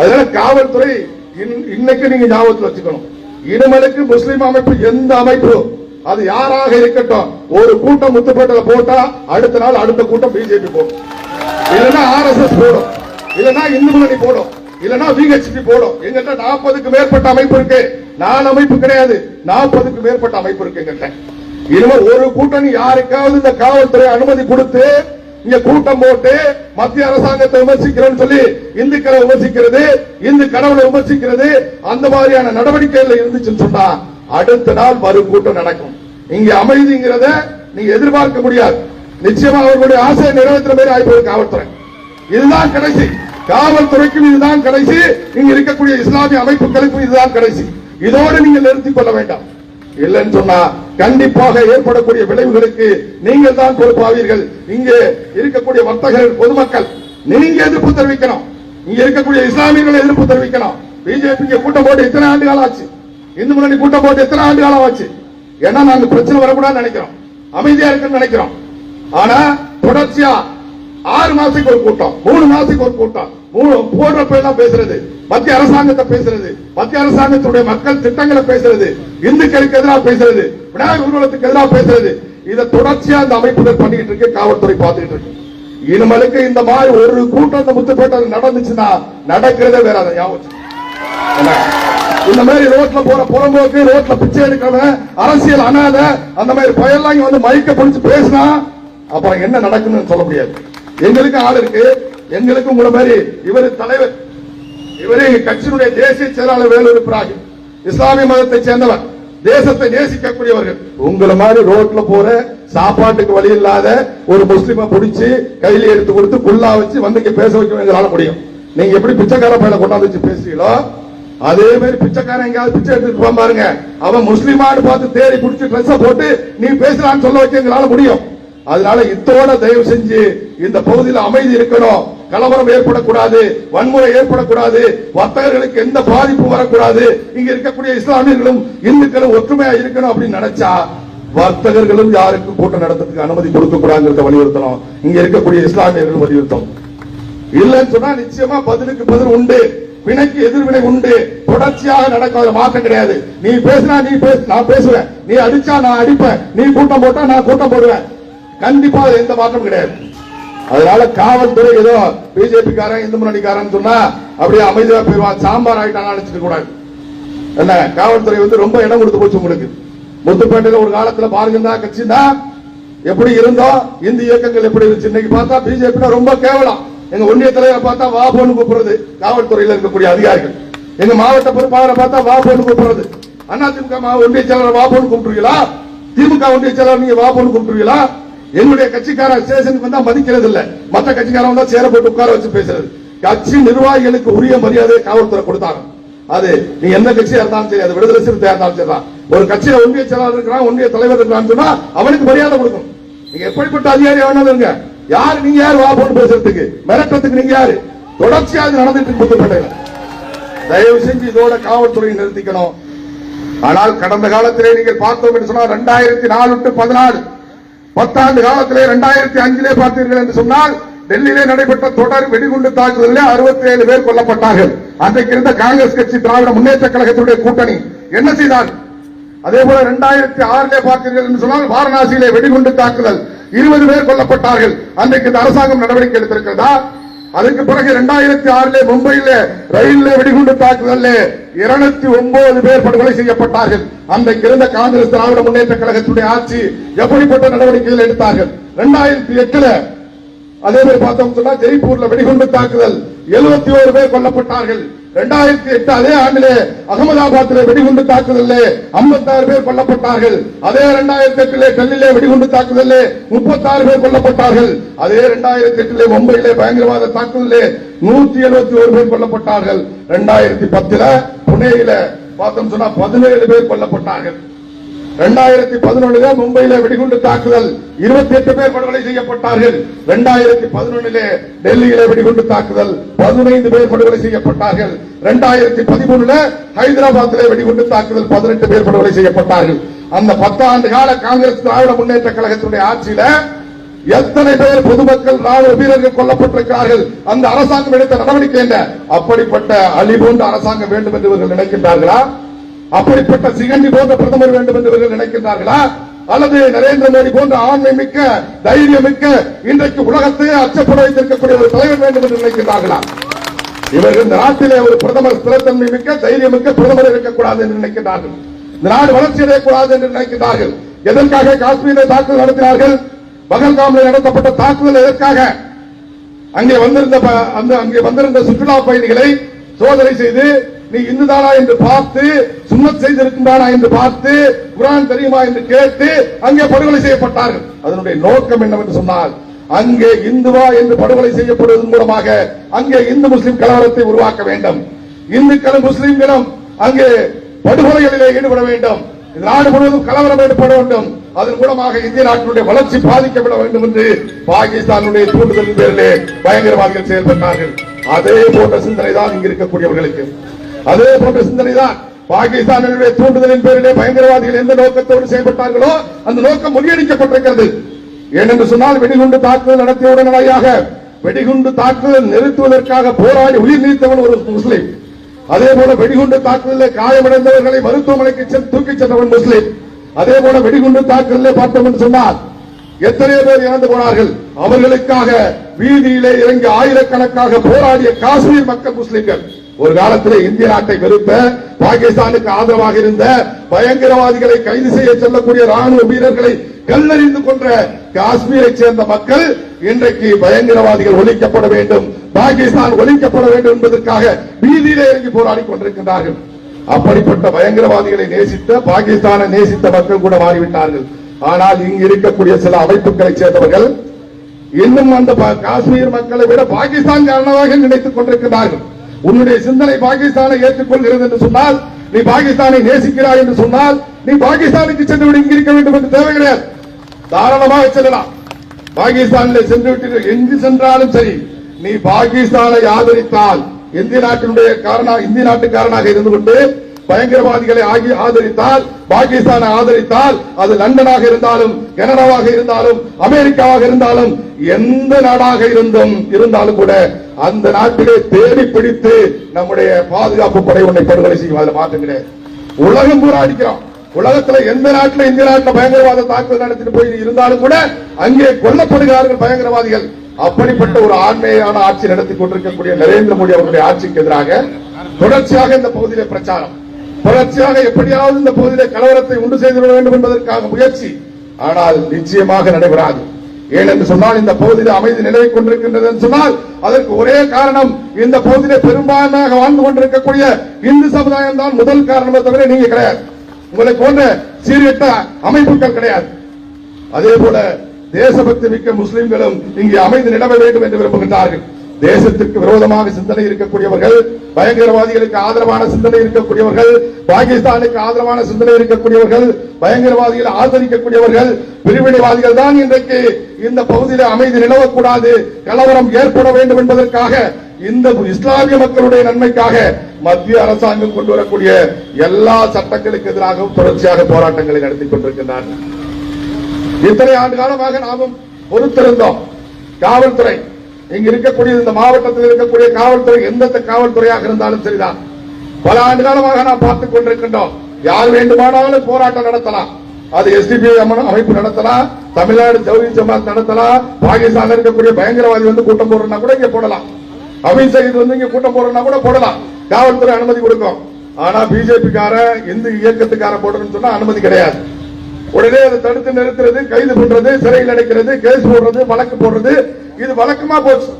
அதனால காவல்துறை இன்- இன்னைக்கு நீங்க ஞாபகத்தில் வச்சுக்கணும். இனிமலுக்கு முஸ்லீம் அமைப்பு எந்த அமைப்பு அது யாராக இருக்கட்டும் ஒரு கூட்டம் முத்துப்பேட்டையில போட்டா அடுத்த நாள் அடுத்த கூட்டம் பிஜேபி போடும். இல்லைன்னா ஆர்எஸ்எஸ் போடும். இல்லைன்னா இந்து முன்னணி போடும். இல்லைன்னா விஹெச்பி போடும். எங்கிட்ட நாற்பதுக்கு மேற்பட்ட அமைப்பு இருக்கு. நாலு அமைப்பு கிடையாது. நாற்பதுக்கு மேற்பட்ட அமைப்பு இருக்கு எங்கிட்ட இனிமே ஒரு கூட்டணி யாருக்காவது இந்த காவல்துறை அனுமதி கொடுத்து இங்க கூட்டம் போட்டு மத்திய அரசாங்கத்தை விமர்சிக்கிறேன்னு சொல்லி இந்துக்களை விமர்சிக்கிறது இந்து கடவுளை விமர்சிக்கிறது அந்த மாதிரியான நடவடிக்கைகள் இருந்துச்சுன்னு சொன்னா அடுத்த நாள் வரும் கூட்டம் நடக்கும். இங்க அமைதிங்கிறத நீங்க எதிர்பார்க்க முடியாது. நிச்சயமா அவர்களுடைய ஆசையை நிறைவேற்ற மாதிரி ஆயிப்போது காவல்துறை. இதுதான் கடைசி. காவல்துறைக்கும் இதுதான் கடைசி. இங்க இருக்கக்கூடிய இஸ்லாமிய அமைப்புகளுக்கும் இதுதான் கடைசி. இதோடு நீங்கள் நிறுத்திக் கொள்ள வேண்டாம். இல்லைன்னு சொன்னா கண்டிப்பாக ஏற்படக்கூடிய விளைவுகளுக்கு நீங்கள் தான் பொறுப்பாவீர்கள். இங்கே இருக்கக்கூடிய வர்த்தகர்கள் பொதுமக்கள் நீங்க எதிர்ப்பு தெரிவிக்கணும். இங்க இருக்கக்கூடிய இஸ்லாமியர்கள் எதிர்ப்பு தெரிவிக்கணும். பிஜேபி கூட்டம் போட்டு எத்தனை ஆண்டு காலம் ஆச்சு இந்து முன்னணி கூட்டம் போட்டு எத்தனை ஆண்டு காலம் ஆச்சு ஏன்னா நாங்க பிரச்சனை வரக்கூடாதுன்னு நினைக்கிறோம். அமைதியா இருக்குன்னு நினைக்கிறோம். ஆனா தொடர்ச்சியா ஆறு மாசத்துக்கு ஒரு கூட்டம் மூணு மாசத்துக்கு ஒரு கூட்டம். போடுறப்ப எல்லாம் பேசுறது. மத்திய அரசாங்கத்தை பேசுறது. மத்திய அரசாங்கத்துடைய மக்கள் திட்டங்களை பேசுறது. இந்துக்களுக்கு எதிராக பேசுறது. விநாயகர் ஊர்வலத்துக்கு எதிராக பேசுறது. இதை தொடர்ச்சியா இந்த அமைப்புகள் பண்ணிட்டு இருக்கு காவல்துறை பார்த்துட்டு இருக்கு. இனிமேலுக்கு இந்த மாதிரி ஒரு கூட்டம் இந்த முத்துப்பேட்டை நடந்துச்சுன்னா நடக்கிறதே வேற அதை ஞாபகம் இந்த மாதிரி ரோட்ல போற புறம்போக்கு ரோட்ல பிச்சை எடுக்கிறவன் அரசியல் அனாத அந்த மாதிரி பயெல்லாம் வந்து மைக்க பிடிச்சு பேசினா அப்புறம் என்ன நடக்குன்னு சொல்ல முடியாது. எங்களுக்கு ஆள் இருக்கு. எங்களுக்கும் உங்களை மாதிரி இவர் தலைவர். இவரே எங்க கட்சியினுடைய தேசிய செயலாளர் வேலூர் இப்ராஹிம் இஸ்லாமிய மதத்தை சேர்ந்தவர். தேசத்தை நேசிக்கக்கூடியவர்கள். உங்களை மாதிரி ரோட்ல போற சாப்பாட்டுக்கு வழி இல்லாத ஒரு முஸ்லிமை பிடிச்சு கையில எடுத்து கொடுத்து புல்லா வச்சு வந்து இங்க பேச வைக்க எங்களால முடியும். நீங்க எப்படி பிச்சைக்கார பையனை கொண்டாந்து வச்சு பேசுறீங்களோ அதே மாதிரி பிச்சைக்காரன் எங்கேயாவது பிச்சை எடுத்துட்டு போக பாருங்க. அவன் முஸ்லிமான்னு பார்த்து தேடி பிடிச்சி ட்ரெஸ் போட்டு நீ பேசலான்னு சொல்ல வைக்க எங்களால முடியும். அதனால இத்தோட தயவு செஞ்சு இந்த பகுதியில் அமைதி இருக்கணும். கலவரம் ஏற்படக்கூடாது வன்முறை ஏற்படக்கூடாது வர்த்தகர்களுக்கு எந்த பாதிப்பு வரக்கூடாது. இங்க இருக்கக்கூடிய இஸ்லாமியர்களும் இந்துக்களும் ஒற்றுமையா இருக்கணும் அப்படின்னு நினைச்சா வர்த்தகர்களும் யாருக்கும் கூட்டம் நடத்துறதுக்கு அனுமதி கொடுக்க கூடாதுங்கிறத வலியுறுத்தணும். இங்க இருக்கக்கூடிய இஸ்லாமியர்களும் வலியுறுத்தும் இல்லைன்னு சொன்னா நிச்சயமா பதிலுக்கு பதில் உண்டு. வினைக்கு எதிர்வினை உண்டு. தொடர்ச்சியாக நடக்காத மாற்றம் கிடையாது. நீ பேசினா நீ பேச நான் பேசுவேன். நீ அடிச்சா நான் அடிப்பேன். நீ கூட்டம் போட்டா நான் கூட்டம் போடுவேன். கண்டிப்பா எந்த மாற்றம் கிடையாது. அதனால காவல்துறை ஏதோ பிஜேபி காரன் இந்து முன்னணிக்காரன் சொன்னா அப்படியே அமைதியா போயிடுவான் சாம்பார் ஆயிட்டான் நினைச்சிட்டு கூடாது. என்ன? காவல்துறை வந்து ரொம்ப இடம் கொடுத்து போச்சு உங்களுக்கு. முத்துப்பேட்டையில ஒரு காலத்துல பாருங்க கட்சி எப்படி இருந்தோம் இந்து இயக்கங்கள் எப்படி இருந்துச்சு இன்னைக்கு பார்த்தா பிஜேபி ரொம்ப கேவலம். எங்க ஒன்றிய தலைவரை பார்த்தா வா போன்னு கூப்பிடுறது. காவல்துறையில இருக்கக்கூடிய அதிகாரிகள். எங்க மாவட்ட பொறுப்பாளரை பார்த்தா வா போன்னு கூப்பிடுறது. அதிமுக மா- ஒன்றிய செயலர் வா போன்னு கூப்பிட்டுருவீங்களா திமுக ஒன்றிய செயலர் நீங்க வா போன்னு கூப்பிட்டுருவீங்களா என்னுடைய கட்சிக்கார ஸ்டேஷனுக்கு வந்தா மதிக்கிறது இல்ல மத்த கட்சிக்காரன் வந்தா சேர போட்டு உட்கார வச்சு பேசுறது. கட்சி நிர்வாகிகளுக்கு உரிய மரியாதையை காவல்துறை கொடுத்தாங்க. அது நீ எந்த கட்சியா இருந்தாலும் சரி அது விடுதலை சிறுத்தையா இருந்தாலும் சரிதான் ஒரு கட்சியில ஒன்றிய செயலாளர் இருக்கிறான் ஒன்றிய தலைவர் இருக்கிறான்னு சொன்னா அவனுக்கு மரியாதை கொடுக்கும். நீங்க எப்படிப்பட்ட அதிகாரி வேணாலும் இருங்க. யாரு நீங்க யாரு? வா போட்டு பேசுறதுக்கு. மிரட்டத்துக்கு நீங்க யாரு? தொடர்ச்சியா அது நடந்துட்டு இருக்கு தயவு செஞ்சு இதோட காவல்துறையை நிறுத்திக்கணும். ஆனால் கடந்த காலத்திலே நீங்கள் பார்த்தோம் என்று சொன்னால் ரெண்டாயிரத்தி நாலு டு பதினாலு பத்தாண்டு காலத்திலே ரெண்டாயிரத்தி அஞ்சிலே பார்த்தீர்கள் என்று சொன்னால் டெல்லியிலே நடைபெற்ற தொடர் வெடிகுண்டு தாக்குதலில் அறுபத்தி ஏழு பேர் கொல்லப்பட்டார்கள். அன்றைக்கு இருந்த காங்கிரஸ் கட்சி திராவிட முன்னேற்ற கழகத்துடைய கூட்டணி என்ன செய்தார்? அதே போல இரண்டாயிரத்தி ஆறிலே பார்த்தீர்கள் என்று சொன்னால் வாரணாசியிலே வெடிகுண்டு தாக்குதல் இருபது பேர் கொல்லப்பட்டார்கள். அன்றைக்கு இந்த அரசாங்கம் நடவடிக்கை எடுத்திருக்கிறதா? அதுக்கு பிறகு இரண்டாயிரத்தி ஆறுல மும்பையில ரயில்ல வெடிகுண்டு தாக்குதல் இருநூத்தி ஒன்பது பேர் படுகொலை செய்யப்பட்டார்கள். அன்றைக்கு இருந்த காங்கிரஸ் திராவிட முன்னேற்ற கழகத்துடைய ஆட்சி எப்படிப்பட்ட நடவடிக்கைகள் எடுத்தார்கள்? இரண்டாயிரத்தி எட்டுல அதே மாதிரி பார்த்தோம் சொன்னா ஜெய்ப்பூர்ல வெடிகுண்டு தாக்குதல் எழுபத்தி ஓரு பேர் கொல்லப்பட்டார்கள். இரண்டாயிரத்தி எட்டு அதே ஆண்டிலே அகமதாபாத்திலே வெடிகுண்டு தாக்குதல் ஐம்பத்தாறு பேர் கொல்லப்பட்டார்கள். அதே இரண்டாயிரத்தி எட்டிலே டெல்லியிலே வெடிகுண்டு தாக்குதல் முப்பத்தாறு பேர் கொல்லப்பட்டார்கள். அதே இரண்டாயிரத்தி எட்டிலே மும்பையிலே பயங்கரவாத தாக்குதலே நூத்தி எழுபத்தி ஒரு பேர் கொல்லப்பட்டார்கள். இரண்டாயிரத்தி பத்துல புனேயில பார்த்தோம் சொன்னா பதினேழு பேர் கொல்லப்பட்டார்கள். இரண்டாயிரத்தி பதினொன்னுல மும்பையில வெடிகுண்டு தாக்குதல். இருபத்தி எட்டு பேர் படுகொலை செய்யப்பட்டார்கள். இரண்டாயிரத்தி பதினொன்னுல டெல்லியில வெடிகுண்டு தாக்குதல். பதினைந்து பேர் படுகொலை செய்யப்பட்டார்கள். இரண்டாயிரத்தி பதிமூணுல ஹைதராபாத்திலே வெடிகுண்டு தாக்குதல். பதினெட்டு பேர் படுகொலை செய்யப்பட்டார்கள். அந்த பத்தாண்டு கால காங்கிரஸ் திராவிட முன்னேற்ற கழகத்தினுடைய ஆட்சியில எத்தனை பேர் பொதுமக்கள் ராணுவ வீரர்கள் கொல்லப்பட்டிருக்கிறார்கள்? அந்த அரசாங்கம் எடுத்த நடவடிக்கை என்ன? அப்படிப்பட்ட அழிபோன்ற அரசாங்கம் வேண்டும் என்று இவர்கள் நினைக்கின்றார்களா? அப்படிப்பட்ட சிகண்டி போன்ற பிரதமர் வேண்டும் என்று இவர்கள் நினைக்கின்றார்களா? அல்லது நரேந்திர மோடி போன்ற ஆண்மை மிக்க தைரியம் மிக்க இன்றைக்கு உலகத்தையே அச்சப்பட வைத்திருக்கக்கூடிய ஒரு தலைவர் வேண்டும் என்று நினைக்கிறார்களா இவர்கள் இந்த நாட்டிலே ஒரு பிரதமர் ஸ்திரத்தன்மை மிக்க தைரியம் மிக்க பிரதமர் இருக்கக்கூடாது என்று நினைக்கிறார்கள் இந்த நாடு வளர்ச்சி அடையக்கூடாது என்று நினைக்கிறார்கள் எதற்காக காஷ்மீரை தாக்குதல் நடத்தினார்கள்? பகல்காமில் நடத்தப்பட்ட தாக்குதல் எதற்காக? அங்கே வந்திருந்த அந்த அங்கே வந்திருந்த சுற்றுலா பயணிகளை சோதனை செய்து நீ இந்துதானா என்று பார்த்து சுண்ணத் செய்திருக்கின்றானா என்று பார்த்து குரான் தெரியுமா என்று கேட்டு அங்கே படுகொலை செய்யப்பட்டார்கள். அதனுடைய நோக்கம் என்னவென்று சொன்னால் அங்கே இந்துவா என்று படுகொலை செய்யப்படுவதன் மூலமாக அங்கே இந்து முஸ்லிம் கலவரத்தை உருவாக்க வேண்டும். இந்துக்களும் முஸ்லிம்களும் அங்கே படுகொலைகளிலே ஈடுபட வேண்டும். நாடு முழுவதும் கலவரம் ஏற்பட வேண்டும். அதன் மூலமாக இந்திய நாட்டினுடைய வளர்ச்சி பாதிக்கப்பட வேண்டும் என்று பாகிஸ்தானுடைய தூண்டுதலின் பேரிலே பயங்கரவாதிகள் செயல்பட்டார்கள். அதே போன்ற சிந்தனை தான் இங்கு இருக்கக்கூடியவர்களுக்கு. அதே போன்ற சிந்தனை தான் பாகிஸ்தானினுடைய தூண்டுதலின் பேரிலே பயங்கரவாதிகள் எந்த நோக்கத்தோடு செயல்பட்டார்களோ அந்த நோக்கம் முறியடிக்கப்பட்டிருக்கிறது. ஏனென்று சொன்னால் வெடிகுண்டு தாக்குதல் நடத்திய உடனடியாக வெடிகுண்டு தாக்குதல் நிறுத்துவதற்காக போராடி உயிர் நீத்தவன் ஒரு முஸ்லீம். அதே போல வெடிகுண்டு தாக்குதலில் காயமடைந்தவர்களை மருத்துவமனைக்கு சென்று தூக்கிச் சென்றவன் முஸ்லீம். அதே போல வெடிகுண்டு தாக்குதலில் பார்த்தோம் என்று சொன்னார் எத்தனையோ பேர் இறந்து போனார்கள். அவர்களுக்காக வீதியிலே இறங்கி ஆயிரக்கணக்காக போராடிய காஷ்மீர் மக்கள் முஸ்லிம்கள். ஒரு காலத்தில் இந்திய நாட்டை வெறுப்ப பாகிஸ்தானுக்கு ஆதரவாக இருந்த பயங்கரவாதிகளை கைது செய்ய செல்லக்கூடிய ராணுவ வீரர்களை கல்லறிந்து கொன்ற காஷ்மீரை சேர்ந்த மக்கள் இன்றைக்கு பயங்கரவாதிகள் ஒழிக்கப்பட வேண்டும் பாகிஸ்தான் ஒழிக்கப்பட வேண்டும் என்பதற்காக வீதியிலே இறங்கி போராடி கொண்டிருக்கின்றார்கள். அப்படிப்பட்ட பயங்கரவாதிகளை நேசித்த பாகிஸ்தானை நேசித்த மக்கள் கூட மாறிவிட்டார்கள். ஆனால் இங்கு இருக்கக்கூடிய சில அமைப்புகளை சேர்ந்தவர்கள் இன்னும் அந்த காஷ்மீர் மக்களை விட பாகிஸ்தான் காரணமாக நினைத்துக் கொண்டிருக்கிறார்கள் உன்னுடைய சிந்தனை பாகிஸ்தானை ஏற்றுக்கொள்கிறது என்று சொன்னால் நீ பாகிஸ்தானை நேசிக்கிறாய் என்று சொன்னால் நீ பாகிஸ்தானுக்கு சென்று விடு வேண்டும் என்று தேவை கிடையாது. தாராளமாக செல்லலாம். பாகிஸ்தானில் சென்று விட்டீர்கள். எங்கு சென்றாலும் சரி நீ பாகிஸ்தானை ஆதரித்தால் இந்திய நாட்டினுடைய காரண இந்திய நாட்டுக்காரனாக இருந்து கொண்டு பயங்கரவாதிகளை ஆகி ஆதரித்தால் பாகிஸ்தானை ஆதரித்தால் அது லண்டனாக இருந்தாலும் கனடாவாக இருந்தாலும் அமெரிக்காவாக இருந்தாலும் எந்த நாடாக இருந்தும் இருந்தாலும் கூட அந்த நாட்டிலே தேடி பிடித்து நம்முடைய பாதுகாப்பு படை உன்னை படுகொலை செய்யும். அதுல மாற்றம் கிடையாது. உலகம் பூரா அடிக்கிறோம் உலகத்துல எந்த நாட்டுல இந்திய நாட்டுல பயங்கரவாத தாக்குதல் நடத்திட்டு போய் இருந்தாலும் கூட அங்கே கொல்லப்படுகிறார்கள் பயங்கரவாதிகள். அப்படிப்பட்ட ஒரு ஆண்மையான ஆட்சி நடத்தி கொண்டிருக்கக்கூடிய நரேந்திர மோடி அவருடைய ஆட்சிக்கு எதிராக தொடர்ச்சியாக இந்த பகுதியில பிரச்சாரம். தொடர்ச்சியாக எப்படியாவது இந்த பகுதியில கலவரத்தை உண்டு செய்து விட வேண்டும் என்பதற்காக முயற்சி ஆனால் நிச்சயமாக நடைபெறாது. ஏனென்று சொன்னால் இந்த பகுதியில் அமைதி நிலவி கொண்டிருக்கின்றது என்று சொன்னால் அதற்கு ஒரே காரணம் இந்த பகுதியில பெரும்பான்மையாக வாழ்ந்து கொண்டிருக்கக்கூடிய இந்து சமுதாயம் தான் முதல் காரணமே தவிர நீங்க கிடையாது. உங்களை போன்ற சீர்கெட்ட அமைப்புகள் கிடையாது. அதே போல தேசபக்தி மிக்க முஸ்லிம்களும் இங்கே அமைதி நிலவ வேண்டும் என்று விரும்புகின்றார்கள். தேசத்திற்கு விரோதமாக சிந்தனை இருக்கக்கூடியவர்கள் பயங்கரவாதிகளுக்கு ஆதரவான சிந்தனை இருக்கக்கூடியவர்கள் பாகிஸ்தானுக்கு ஆதரவான சிந்தனை இருக்கக்கூடியவர்கள் பயங்கரவாதிகளை ஆதரிக்கக்கூடியவர்கள் பிரிவினைவாதிகள் தான் இன்றைக்கு இந்த பகுதியில் அமைதி நிலவக்கூடாது கலவரம் ஏற்பட வேண்டும் என்பதற்காக இந்த இஸ்லாமிய மக்களுடைய நன்மைக்காக மத்திய அரசாங்கம் கொண்டு வரக்கூடிய எல்லா சட்டங்களுக்கு எதிராகவும் தொடர்ச்சியாக போராட்டங்களை நடத்தி கொண்டிருக்கின்றார்கள். இத்தனை ஆண்டு காலமாக நாமும் பொறுத்திருந்தோம். காவல்துறை இங்க இருக்கக்கூடிய இந்த மாவட்டத்தில் இருக்கக்கூடிய காவல்துறை எந்த காவல்துறையாக இருந்தாலும் சரிதான். பல ஆண்டு காலமாக நாம் பார்த்துக் கொண்டிருக்கின்றோம். யார் வேண்டுமானாலும் போராட்டம் நடத்தலாம். அது எஸ்டிபி அமைப்பு நடத்தலாம். தமிழ்நாடு ஜவுரி ஜமாத் நடத்தலாம். பாகிஸ்தான் இருக்கக்கூடிய பயங்கரவாதி வந்து கூட்டம் போடுறா கூட இங்க போடலாம். அமித் சயித் வந்து இங்க கூட்டம் போடுறா கூட போடலாம். காவல்துறை அனுமதி கொடுக்கும். ஆனா பிஜேபி கார இந்து இயக்கத்துக்கார போடுறேன்னு சொன்னா அனுமதி கிடையாது. உடனே அதை தடுத்து நிறுத்துறது கைது பண்றது சிறையில் அடைக்கிறது கேஸ் போடுறது வழக்கு போடுறது. இது வழக்கமா போச்சு.